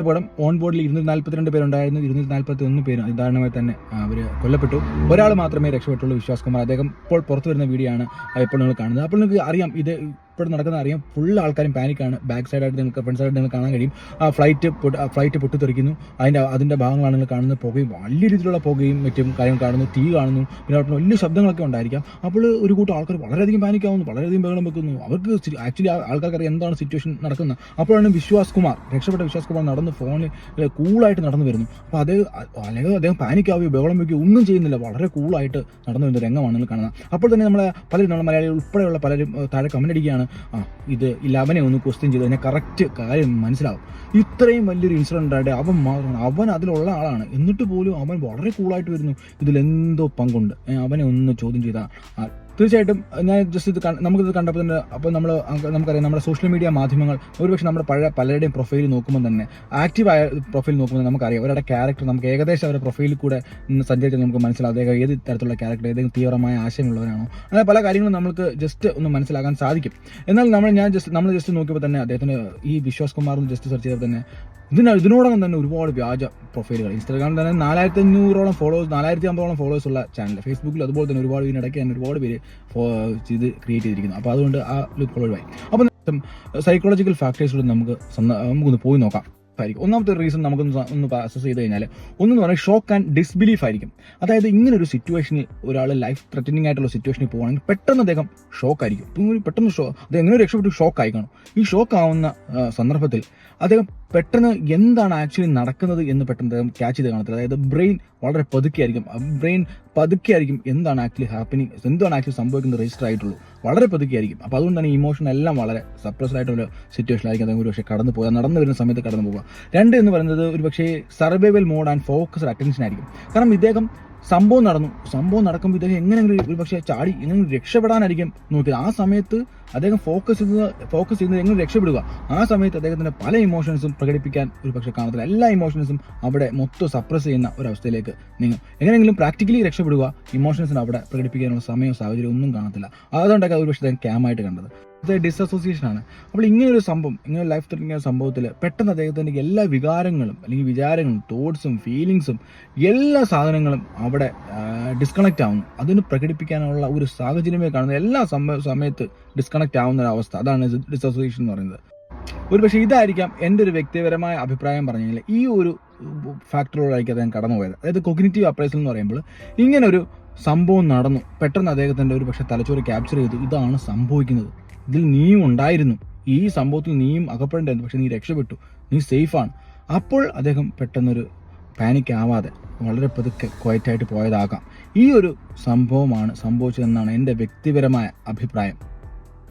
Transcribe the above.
അപകടം ഓൺ ബോർഡിൽ ഇരുന്നൂറ്റി നാൽപ്പത്തിരണ്ട് പേരുണ്ടായിരുന്നു. ഇരുന്നൂറ്റി നാൽപ്പത്തി ഒന്ന് പേര് ഉദാഹരണമായി തന്നെ അവർ കൊല്ലപ്പെട്ടു. ഒരാൾ മാത്രമേ രക്ഷപ്പെട്ടുള്ളൂ വിശ്വാസ് കുമാർ. അദ്ദേഹം ഇപ്പോൾ പുറത്തു വരുന്ന വീഡിയോ ആണ് എപ്പോഴും നിങ്ങൾ കാണുന്നത്. അപ്പോൾ നിങ്ങൾക്ക് അറിയാം ഇത് ഇപ്പോൾ നടക്കുന്ന അറിയാം ഫുൾ ആൾക്കാരും പാനിക്കാണ് ബാക്ക് സൈഡായിട്ട് നിങ്ങൾക്ക് ഫ്രണ്ട് സൈഡായിട്ട് നിങ്ങൾക്ക് കാണാൻ കഴിയും. ആ ഫ്ലൈറ്റ് ഫ്ലൈറ്റ് പൊട്ടിത്തെറിക്കുന്നു. അതിന്റെ അതിന്റെ ഭാഗങ്ങളാണ് നിങ്ങൾ കാണുന്നത്. പുകയും വലിയ രീതിയിലുള്ള പുകയും മറ്റും കാര്യങ്ങൾ കാണുന്നു. തീ കാണുന്നു. പിന്നെ അവിടെ വലിയ ശബ്ദങ്ങളൊക്കെ ഉണ്ടായിരിക്കാം. അപ്പോൾ ഒരു കൂട്ടം ആൾക്കാർ വളരെയധികം പാനിക്കാവുന്നു വളരെയധികം ബഹളം വെക്കുന്നു. അവർക്ക് ആക്ച്വലി ആൾക്കാർക്ക് എന്താണ് സിറ്റുവേഷൻ നടക്കുന്നത്? അപ്പോഴാണ് വിശ്വാസ് കുമാർ രക്ഷപ്പെട്ട വിശ്വാസ് കുമാർ നടന്ന് ഫോണിൽ കൂളായിട്ട് നടന്നു വരുന്നു. അപ്പോൾ അത് അല്ലെങ്കിൽ അദ്ദേഹം പാനിക്കാവുകയോ ബഹളം വയ്ക്കുകയോ ഒന്നും ചെയ്യുന്നില്ല. വളരെ കൂളായിട്ട് നടന്നു വരുന്ന രംഗമാണ് നിങ്ങൾ കാണുന്നത്. അപ്പോൾ തന്നെ നമ്മളെ പലരും നമ്മളെ മലയാളികൾ ഉൾപ്പെടെയുള്ള പലരും താഴെ കമന്റ് അടിക്കുകയാണ്. ആ ഇത് ഇല്ല അവനെ ഒന്ന് ക്വസ്റ്റ്യൻ ചെയ്ത് അതിനെ കറക്റ്റ് കാര്യം മനസ്സിലാവും. ഇത്രയും വലിയൊരു ഇൻസിഡന്റ് ആയിട്ട് അവൻ മാത്രമാണ് അവൻ അതിലുള്ള ആളാണ്. എന്നിട്ട് പോലും അവൻ വളരെ കൂളായിട്ട് വരുന്നു. ഇതിൽ എന്തോ പങ്കുണ്ട് അവനെ ഒന്ന് ചോദ്യം ചെയ്താൽ തീർച്ചയായിട്ടും ഞാൻ ജസ്റ്റ് ഇത് നമുക്കിത് കണ്ടപ്പോൾ തന്നെ അപ്പോൾ നമ്മൾ നമുക്കറിയാം നമ്മുടെ സോഷ്യൽ മീഡിയ മാധ്യമങ്ങൾ ഒരുപക്ഷെ നമ്മുടെ പഴയ പലരുടെയും പ്രൊഫൈൽ നോക്കുമ്പോൾ തന്നെ ആക്റ്റീവായ പ്രൊഫൈൽ നോക്കുമ്പോൾ നമുക്കറിയാം. അവരുടെ ക്യാരക്ടർ നമുക്ക് ഏകദേശം അവരുടെ പ്രൊഫൈലിൽ കൂടെ സഞ്ചരിച്ച് നമുക്ക് മനസ്സിലാവും അദ്ദേഹം ഏത് തരത്തിലുള്ള ക്യാരക്ടർ ഏതെങ്കിലും തീവ്രമായ ആശയമുള്ളവരാണോ. അങ്ങനെ പല കാര്യങ്ങളും നമുക്ക് ജസ്റ്റ് ഒന്ന് മനസ്സിലാക്കാൻ സാധിക്കും. എന്നാൽ നമ്മൾ ഞാൻ ജസ്റ്റ് നമ്മൾ ജസ്റ്റ് നോക്കിയപ്പോൾ തന്നെ അദ്ദേഹത്തിന് ഈ വിശ്വാസ് കുമാർ ജസ്റ്റ് സെർച്ച് ചെയ്തപ്പോൾ തന്നെ ഇതിന് ഇതിനോടകം തന്നെ ഒരുപാട് വ്യാജ പ്രൊഫൈലുകൾ. ഇൻസ്റ്റാഗ്രാമിൽ തന്നെ നാലായിരത്തി അഞ്ഞൂറോളം ഫോളോവേഴ്സ് നാലായിരത്തി അമ്പതോളം ഫോളോവേഴ്സ് ഉള്ള ചാനൽ ഫേസ്ബുക്കിൽ അതുപോലെ തന്നെ ഒരുപാട് ഇതിനിടയ്ക്ക് തന്നെ ഒരുപാട് പേര് ഇത് ക്രിയേറ്റ് ചെയ്തിരിക്കുന്നു. അപ്പോൾ അതുകൊണ്ട് ആ ലുക്ക് ഒഴിവായി അപ്പോൾ സൈക്കോളജിക്കൽ ഫാക്ടേഴ്സിലൂടെ നമുക്ക് നമുക്കൊന്ന് പോയി നോക്കാം. ആയിരിക്കും. ഒന്നാമത്തെ റീസൺ നമുക്കൊന്ന് സ- ഒന്ന് അസസ് ചെയ്ത് കഴിഞ്ഞാൽ ഒന്നെന്ന് പറഞ്ഞാൽ ഷോക്ക് ആൻഡ് ഡിസ്ബിലീഫ് ആയിരിക്കും. അതായത് ഇങ്ങനെ ഒരു സിറ്റുവേഷനിൽ ഒരാൾ ലൈഫ് ത്രെറ്റനിങ് ആയിട്ടുള്ള സിറ്റുവേഷനിൽ പോകുകയാണെങ്കിൽ പെട്ടെന്ന് അദ്ദേഹം ഷോക്ക് ആയിരിക്കും. പെട്ടെന്ന് ഷോ അത് എങ്ങനെ രക്ഷപ്പെട്ട് ഷോക്ക് ആയി കാണും ഈ ഷോക്ക് ആവുന്ന സന്ദർഭത്തിൽ അദ്ദേഹം പെട്ടെന്ന് എന്താണ് ആക്ച്വലി നടക്കുന്നത് എന്ന് പെട്ടെന്ന് ക്യാച്ച് ചെയ്ത് കാണത്തില്ല. അതായത് ബ്രെയിൻ വളരെ പതുക്കെ ആയിരിക്കും ബ്രെയിൻ പതുക്കെ ആയിരിക്കും എന്താണ് ആക്ച്വലി ഹാപ്പനിങ് എന്താണ് ആക്ച്വലി സംഭവിക്കുന്നത് രജിസ്റ്റർ ആയിട്ടുള്ളൂ. വളരെ പതുക്കെ ആയിരിക്കും അപ്പോൾ അതുകൊണ്ട് തന്നെ ഇമോഷൻ എല്ലാം വളരെ സപ്രസ്ഡ് ആയിട്ടുള്ള സിറ്റുവേഷനിലായിരിക്കും അദ്ദേഹം ഒരു പക്ഷേ കടന്നു പോകുക. നടന്നു വരുന്ന സമയത്ത് കടന്നു പോകുക. രണ്ട് എന്ന് പറയുന്നത് ഒരു പക്ഷേ survival mode and focused attention ആയിരിക്കും. കാരണം ഇദ്ദേഹം സംഭവം നടന്നു. സംഭവം നടക്കുമ്പോൾ ഇദ്ദേഹം എങ്ങനെയെങ്കിലും ഒരു പക്ഷേ ചാടി എങ്ങനെ രക്ഷപ്പെടാനായിരിക്കും നോക്കിയത്. ആ സമയത്ത് അദ്ദേഹം ഫോക്കസ് ചെയ്ത് ഫോക്കസ് ചെയ്യുന്നത് എങ്ങനെ രക്ഷപ്പെടുക? ആ സമയത്ത് അദ്ദേഹത്തിന്റെ പല ഇമോഷൻസും പ്രകടിപ്പിക്കാൻ ഒരു പക്ഷേ കാണത്തില്ല. എല്ലാ ഇമോഷൻസും അവിടെ മൊത്തം സപ്രസ് ചെയ്യുന്ന ഒരവസ്ഥയിലേക്ക് നീങ്ങും. എങ്ങനെയെങ്കിലും പ്രാക്ടിക്കലി രക്ഷപ്പെടുക ഇമോഷൻസിന് അവിടെ പ്രകടിപ്പിക്കാനുള്ള സമയവും സാഹചര്യവും ഒന്നും കാണത്തില്ല. അതുകൊണ്ടൊക്കെ ഒരു പക്ഷേ അദ്ദേഹം ക്യാമായിട്ട് കണ്ടത്. ഡിസോസിയേഷൻ ആണ്. അപ്പോൾ ഇങ്ങനൊരു സംഭവം ഇങ്ങനെ ലൈഫ് ത്രെറ്റിംഗ് സംഭവത്തിൽ പെട്ടെന്ന് അദ്ദേഹത്തിന്റെ എല്ലാ വികാരങ്ങളും അല്ലെങ്കിൽ വിചാരങ്ങളും തോട്ട്സും ഫീലിങ്സും എല്ലാ സാധനങ്ങളും അവിടെ ഡിസ്കണക്റ്റ് ആവുന്നു. അതിന് പ്രകടിപ്പിക്കാനുള്ള ഒരു സാഹചര്യമേ കാണുന്നത് എല്ലാ സമയ സമയത്ത് ഡിസ്കണക്റ്റ് ആവുന്ന ഒരു അവസ്ഥ. അതാണ് ഡിസോസിയേഷൻ എന്ന് പറയുന്നത്. ഒരു പക്ഷേ ഇതായിരിക്കാം എന്റെ ഒരു വ്യക്തിപരമായ അഭിപ്രായം പറഞ്ഞു കഴിഞ്ഞാൽ ഈ ഒരു ഫാക്ടറോടായിരിക്കും അദ്ദേഹം കടന്നുപോയത്. അതായത് കൊഗ്നിറ്റീവ് അപ്രൈസൽ എന്ന് പറയുമ്പോൾ ഇങ്ങനൊരു സംഭവം നടന്നു. പെട്ടെന്ന് അദ്ദേഹത്തിന്റെ ഒരു പക്ഷേ തലച്ചോറ് ക്യാപ്ചർ ചെയ്തു. ഇതാണ് സംഭവിക്കുന്നത്. ഇതിൽ നീയും ഉണ്ടായിരുന്നു. ഈ സംഭവത്തിൽ നീയും അകപ്പെടേണ്ടായിരുന്നു പക്ഷെ നീ രക്ഷപ്പെട്ടു. നീ സേഫാണ്. അപ്പോൾ അദ്ദേഹം പെട്ടെന്നൊരു പാനിക് ആവാതെ വളരെ പതുക്കെ ക്വയറ്റായിട്ട് പോയതാകാം. ഈ ഒരു സംഭവമാണ് സംഭവിച്ചതെന്നാണ് എന്റെ വ്യക്തിപരമായ അഭിപ്രായം.